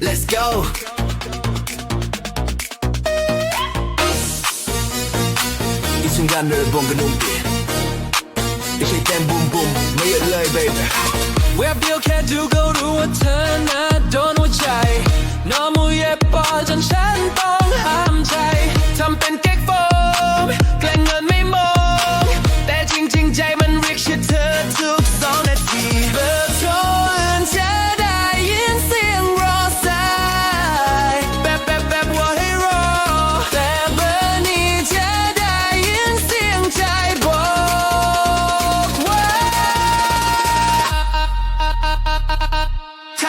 Let's go. This one got nerve bumping boom boom. May it baby. Where Bill can't do go to a.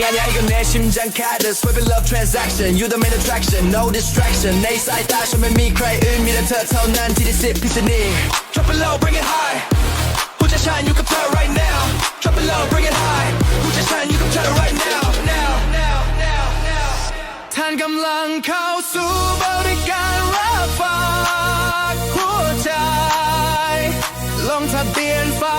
이 아니야 이건 내 심장 카드 Swipe love transaction You the main attraction No distraction 내 사이 따시면 me cry 의미를 터터 난 디디스 피스니 Drop it low bring it high 혼자 shine you can tell right now Drop it low bring it high 혼자 shine you can tell right now Now now now now ท่านกำลังเข้าสู่บริการรับฝากหัวใจ ลงทะเบียนฝา